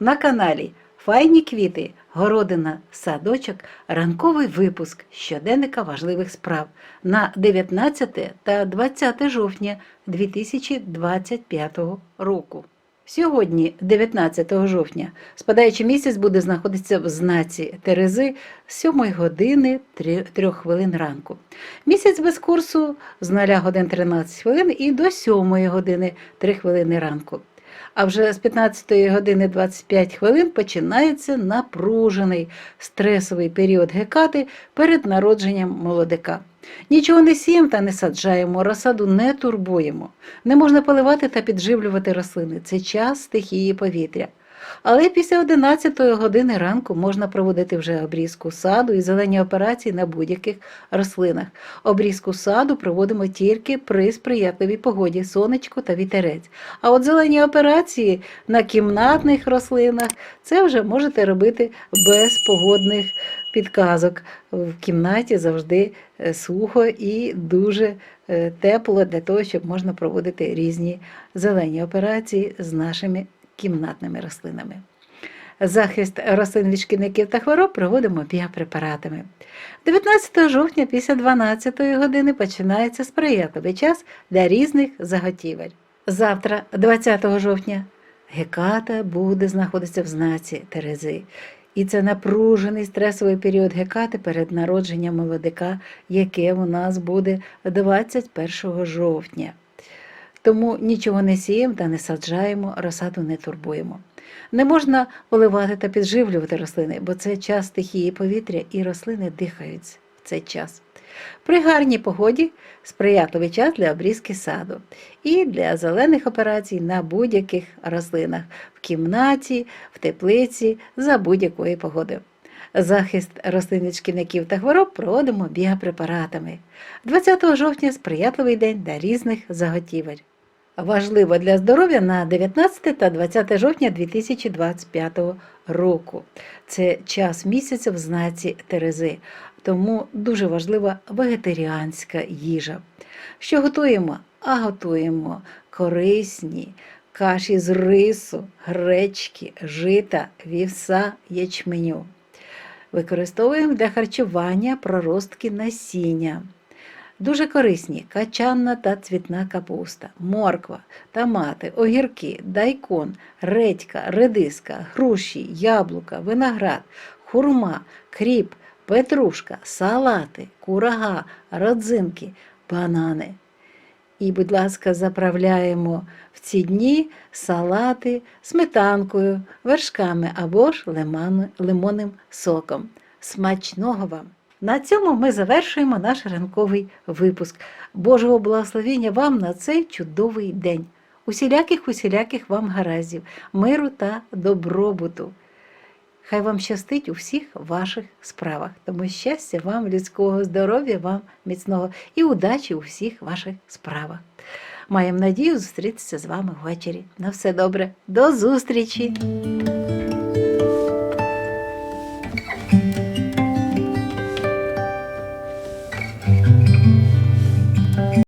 на каналі Файні квіти, городина, садочок, ранковий випуск щоденника важливих справ на 19 та 20 жовтня 2025 року. Сьогодні, 19 жовтня, спадаючий місяць буде знаходитися в знаці Терези з 7 години 3 хвилин ранку. Місяць без курсу з 0 годин 13 хвилин і до 7 години 3 хвилини ранку. А вже з 15 години 25 хвилин починається напружений стресовий період гекати перед народженням молодика. Нічого не сіємо та не саджаємо, розсаду не турбуємо. Не можна поливати та підживлювати рослини. Це час стихії повітря. Але після 11 години ранку можна проводити вже обрізку саду і зелені операції на будь-яких рослинах. Обрізку саду проводимо тільки при сприятливій погоді, сонечку та вітерець. А от зелені операції на кімнатних рослинах це вже можете робити без погодних підказок. В кімнаті завжди е, сухо і дуже е, тепло для того, щоб можна проводити різні зелені операції з нашими кімнатними рослинами. Захист рослин від шкідників та хвороб проводимо біопрепаратами. 19 жовтня після 12 години починається сприятливий час для різних заготівель. Завтра, 20 жовтня, Геката буде знаходитися в знаці Терези. І це напружений стресовий період Гекати перед народженням молодика, яке у нас буде 21 жовтня. Тому нічого не сіємо та не саджаємо, розсаду не турбуємо. Не можна поливати та підживлювати рослини, бо це час стихії повітря і рослини дихають в цей час. При гарній погоді сприятливий час для обрізки саду і для зелених операцій на будь-яких рослинах в кімнаті, в теплиці за будь-якої погоди. Захист рослин від шкідників та хвороб проводимо біопрепаратами. 20 жовтня сприятливий день для різних заготівель. Важливо для здоров'я на 19 та 20 жовтня 2025 року. Це час місяця в знаці Терези, тому дуже важлива вегетаріанська їжа. Що готуємо? А готуємо корисні каші з рису, гречки, жита, вівса, ячменю. Використовуємо для харчування проростки насіння. Дуже корисні качанна та цвітна капуста, морква, томати, огірки, дайкон, редька, редиска, груші, яблука, виноград, хурма, кріп, петрушка, салати, курага, родзинки, банани. І, будь ласка, заправляємо в ці дні салати сметанкою, вершками або ж лимон- лимонним соком. Смачного вам! На цьому ми завершуємо наш ранковий випуск. Божого благословення вам на цей чудовий день. Усіляких усіляких вам гараздів, миру та добробуту. Хай вам щастить у всіх ваших справах. Тому щастя вам, людського здоров'я, вам міцного і удачі у всіх ваших справах. Маємо надію зустрітися з вами ввечері. На все добре, до зустрічі!